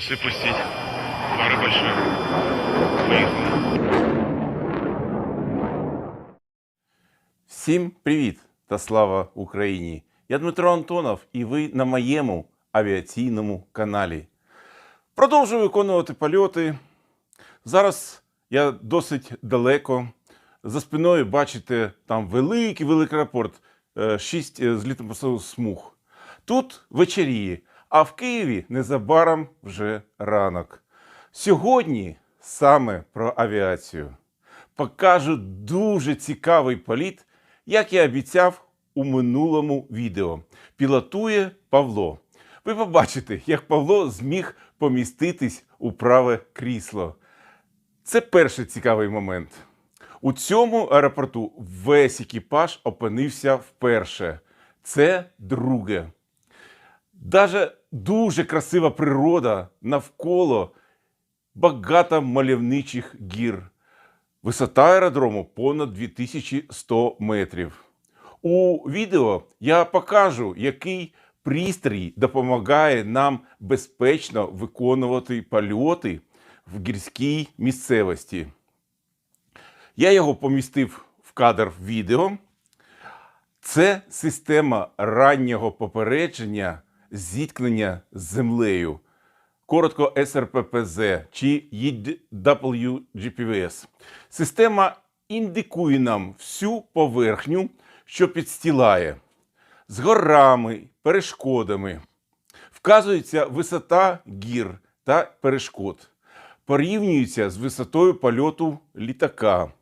Все пустить. Пара большая. Поехали. Всім привіт та слава Україні! Я Дмитро Антонов, і ви на моєму авіаційному каналі. Продовжую виконувати польоти. Зараз я досить далеко. За спиною бачите там великий великий аеропорт, 6 злітно-посадкових смуг. Тут вечеріє, а в Києві незабаром вже ранок. Сьогодні саме про авіацію. Покажу дуже цікавий політ, як я обіцяв у минулому відео. Пілотує Павло. Ви побачите, як Павло зміг поміститись у праве крісло. Це перший цікавий момент. У цьому аеропорту весь екіпаж опинився вперше. Це друге. Даже дуже красива природа навколо багато мальовничих гір. Висота аеродрому понад 2100 метрів. У відео я покажу, який пристрій допомагає нам безпечно виконувати польоти в гірській місцевості. Я його помістив в кадр відео. Це система раннього попередження зіткнення з землею, коротко СРППЗ чи EWGPVS. Система індикує нам всю поверхню, що підстілає, з горами, перешкодами. Вказується висота гір та перешкод, порівнюється з висотою польоту літака.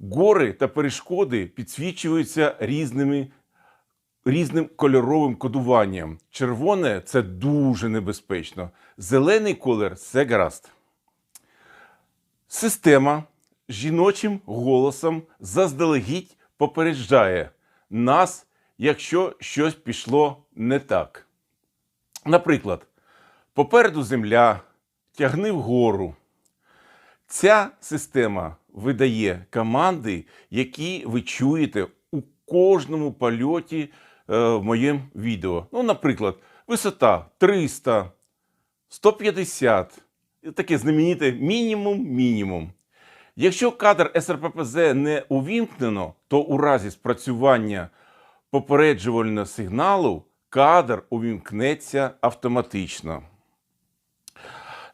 Гори та перешкоди підсвічуються різними, різним кольоровим кодуванням. Червоне це дуже небезпечно. Зелений колір це гаразд. Система жіночим голосом заздалегідь попереджає нас, якщо щось пішло не так. Наприклад, попереду земля, тягни вгору. Ця система видає команди, які ви чуєте у кожному польоті в моєму відео. Ну, наприклад, висота 300, 150, таке знамените мінімум-мінімум. Якщо кадр СРППЗ не увімкнено, то у разі спрацювання попереджувального сигналу кадр увімкнеться автоматично.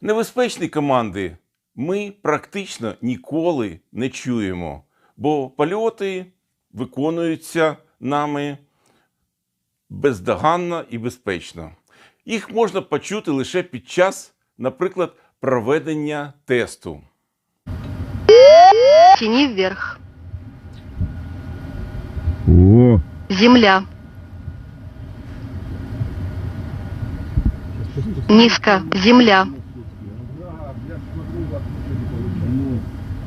Небезпечні команди ми практично ніколи не чуємо, бо польоти виконуються нами бездоганно і безпечно. Їх можна почути лише під час, наприклад, проведення тесту. Тяни вверх. О, Земля. Низко. Земля.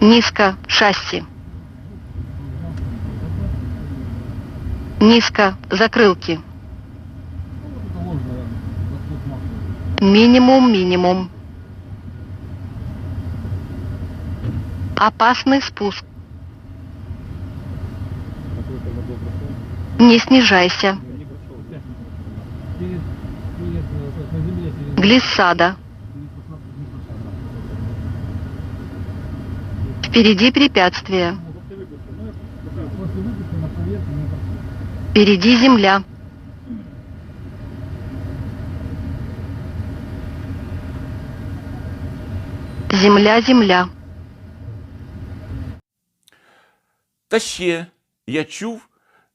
Низко. Шасси. Низко. Закрылки. Минимум, минимум. Опасный спуск. Не снижайся. Глиссада. Впереди препятствие. Впереди земля. Земля, земля. Та ще я чув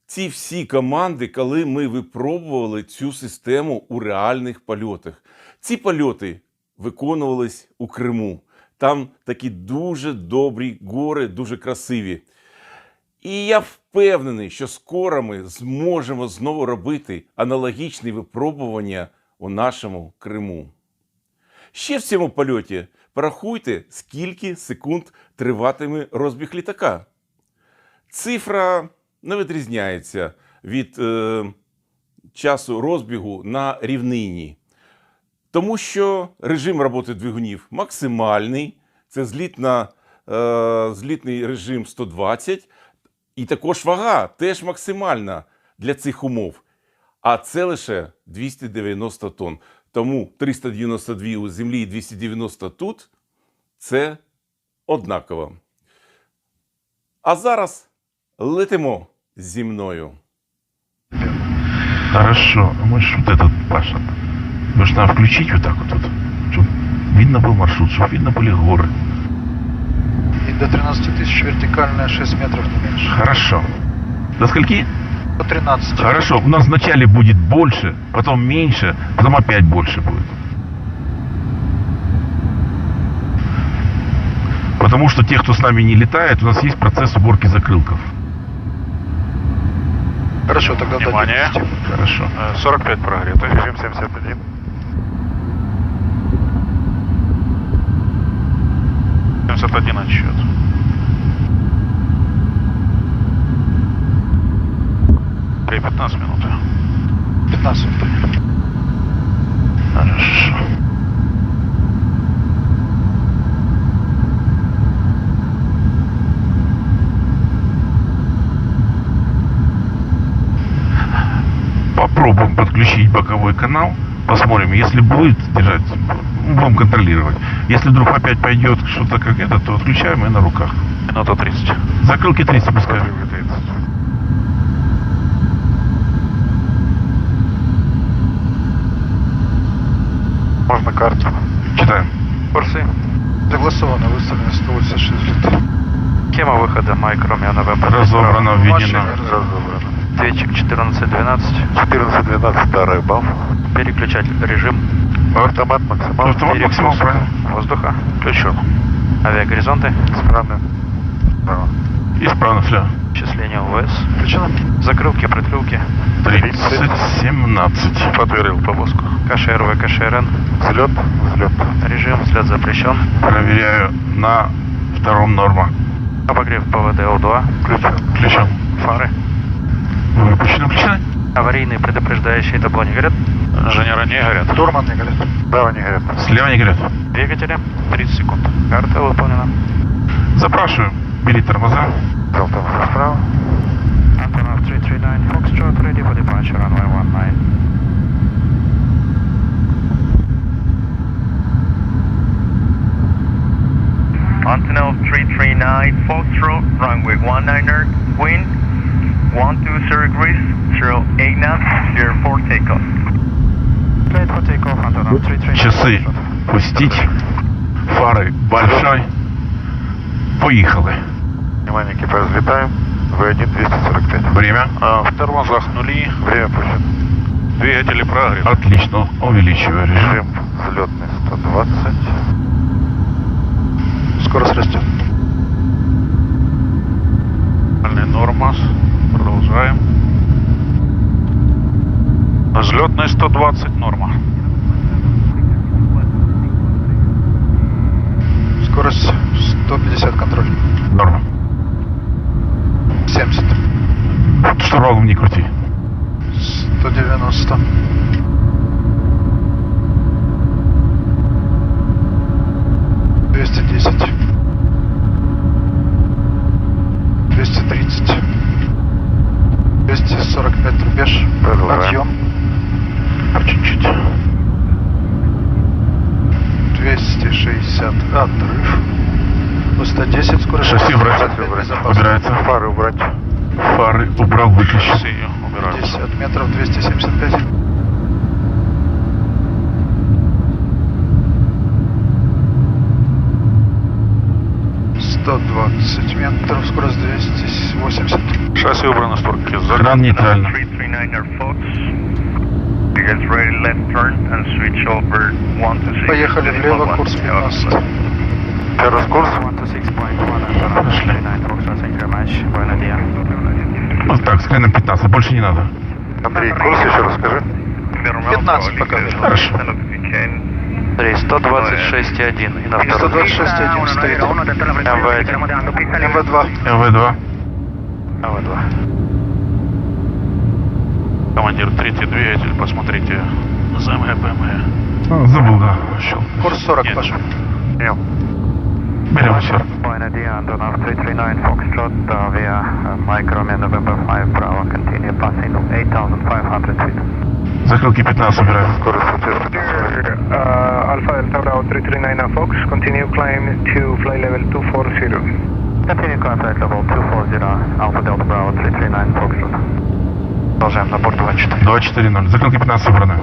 ці всі команди, коли ми випробували цю систему у реальних польотах. Ці польоти виконувались у Криму. Там такі дуже добрі гори, дуже красиві. І я впевнений, що скоро ми зможемо знову робити аналогічні випробування у нашому Криму. Ще в цьому польоті порахуйте, скільки секунд триватиме розбіг літака. Цифра не відрізняється від е, часу розбігу на рівнині. Тому що режим роботи двигунів максимальний, це злітна, е, злітний режим 120, і також вага теж максимальна для цих умов. А це лише 290 тонн. Тому 392 у землі і 290 тут це однаково. А зараз летимо зі мною. Хорошо, а мы ж вот этот, Паша, мы ж надо включить вот так вот, вот чтобы видно был маршрут, чтобы видно были горы. И до 13 тысяч вертикальная 6 метров не меньше. Хорошо. До скольки? До 13. Хорошо, у нас вначале будет больше, потом меньше, потом опять больше будет. Потому что те, кто с нами не летает, у нас есть процесс уборки закрылков. Хорошо, тогда Внимание. 11. Хорошо. Э, 45 прогрето. Режим 71. Семьдесят один отсчет. Окей, 15 минут. 15. Хорошо. Попробуем подключить боковой канал. Посмотрим, если будет держать, будем контролировать. Если вдруг опять пойдет что-то как это, то отключаем и на руках. Минута 30. Закрылки 30 пускай. Закрылки 30. Можно карту. Читаем. Курсы. Согласовано, выставлено 186 литров. Тема выхода Майкроме Новембер. Разобрано, введено. Машина разобрана. Ответчик 1412. 14-12 старый баф. Переключатель режим Автомат максимал. Автомат максимал, правильно. воздуха. Включен. Авиагоризонты. Исправно. Справа. Исправно все. Числение УВС. Включено? Закрылки, прикрылки. 30, 17. Подтвердил повозку. КШРВ, КШРН. Взлет. Взлет. Режим взлет запрещен. Проверяю на втором норма. Обогрев ПВД О2. Включен. Включен. Фары. Выпущены, включены. Аварийные предупреждающие табло не горят. Инженера не горят. Дурман не говорит. Справа не горят. Слева не горят. Двигатели. 30 секунд. Карта выполнена. Запрашиваю. Бери тормоза. Автомат справа. Antonov 339 Foxtrot ready for departure runway 19. Antonov 339 Foxtrot, runway 19er, wind 120 degrees, 08 knots, clear for takeoff. Cleared for takeoff, Antonov 339 Часы пустить. Фары большой. Поехали. Внимание, экипаж, взлетаем. В1 245. Время. А, в тормозах нули. Время пущено. Двигатели прогрев. Отлично. Увеличиваю режим. Взлетный 120. Скорость растет. Нормас. Продолжаем. Взлетный 120 норма. Скорость 150 контроль. Норма. 70. Штурвалом не крути. 190. Двести десять. Двести тридцать. Двести сорок пять рубеж. Продолжаем. Подъем. По чуть-чуть. 260 отрыв. Ну, 110 скоро. Шасси убрать. Убирается. Фары убрать. Фары убрал, выключил. Шасси убирают. 50 метров, 275. Сто двадцать метров, скорость 280. Шасси убрано, шторки. Загран нейтрально. Поехали влево, курс 15. Первый курс. 126.1 Antonov 339 Foxtrot, thank you very much. Buenos días. Вот так, с креном 15. Больше не надо. Андрей, курс еще расскажи. 15 пока. Хорошо. Андрей, 126.1 и на втором. 126.1 стоит. МВ1. МВ2. МВ-2. МВ2. Командир, третий двигатель, посмотрите за МГПМ. А, Забыл, да. Курс 40, Нет. Паша. Прием. Берем все. Buenos días, Antonov 339 Foxtrot uh, via uh, Microme November 5 Bravo. Continue passing 8,500 feet. Закрылки 15 убираем. Uh, Alpha Delta Bravo 339 now, Fox. Continue climb to fly level 240. Continue climb flight level 240, Alpha Delta Bravo 339 Fox. Продолжаем на борт 24. 240. Закрылки 15 убраны.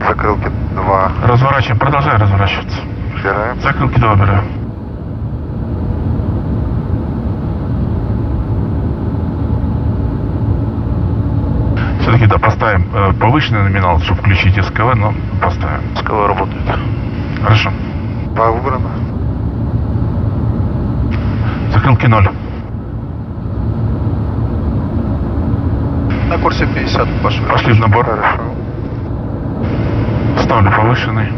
Закрылки 2. Разворачиваем. Продолжай разворачиваться. Убираем. Закрылки 2 убираем. Все-таки да, поставим э, повышенный номинал, чтобы включить СКВ, но поставим. СКВ работает. Хорошо. 2 убрано. Закрылки 0. На курсе 50 пошли. Пошли в набор. Хорошо. Ставлю повышенный.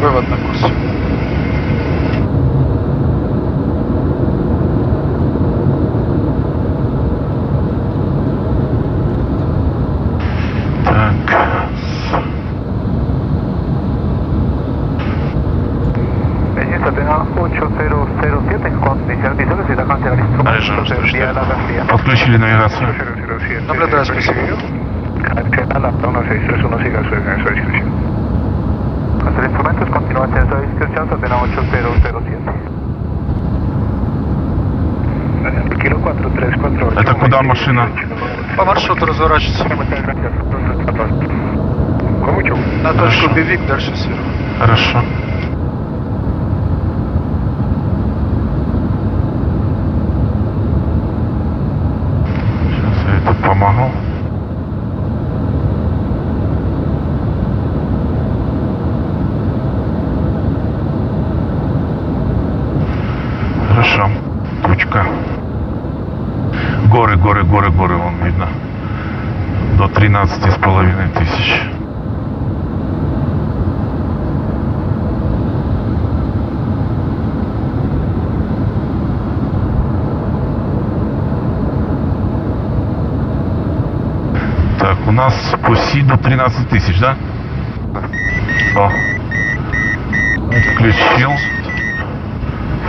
Вывод на курсе. 631, siga su, su discreción. Nuestros instrumentos continúan en su discreción, Satena 8007. Kilo 4348. Это куда машина? По маршруту разворачиваться. На точку. Бивик, дальше сверху. Хорошо. 15,5 тысяч. Так, у нас по СИДу 13 тысяч, да? Да. Включил.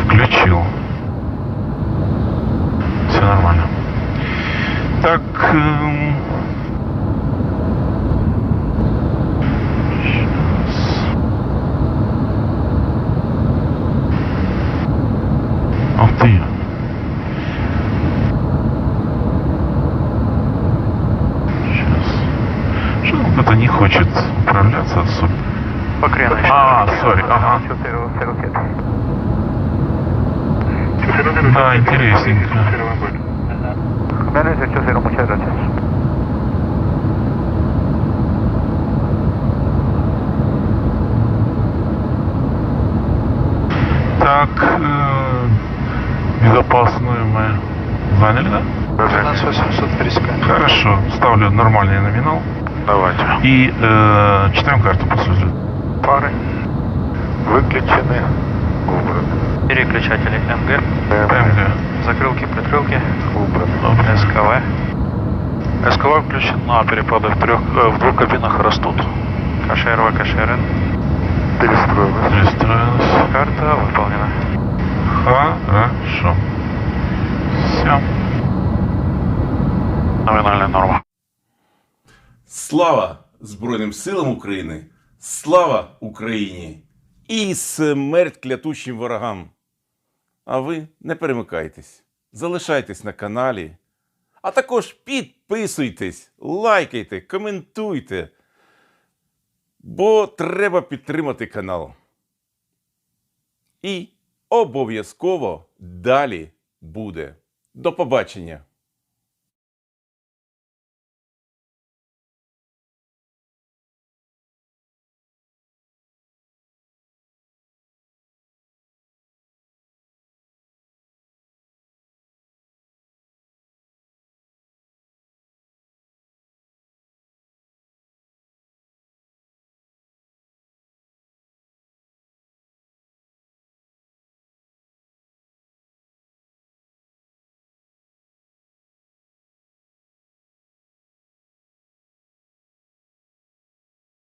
Включил. Все нормально. Так, эм, 380, muchas gracias. Так, э, безопасную мы заняли, да? 15800 пересекаем. Хорошо, ставлю нормальный номинал. Давайте. И э, читаем карту после взлета. Пары выключены. Переключатели МГ. МГ. СКВ включена, перепады в, трех, э, в двух кабинах растут. КШРВ, КШРН. Перестроилась. Перестроилась. Карта выполнена. Хорошо. Все. Номинальная норма. Слава Збройним силам України! Слава Україні! І смерть клятущим ворогам! А ви не перемикайтесь, залишайтесь на каналі, а також підписуйтесь, лайкайте, коментуйте, бо треба підтримати канал. І обов'язково далі буде. До побачення!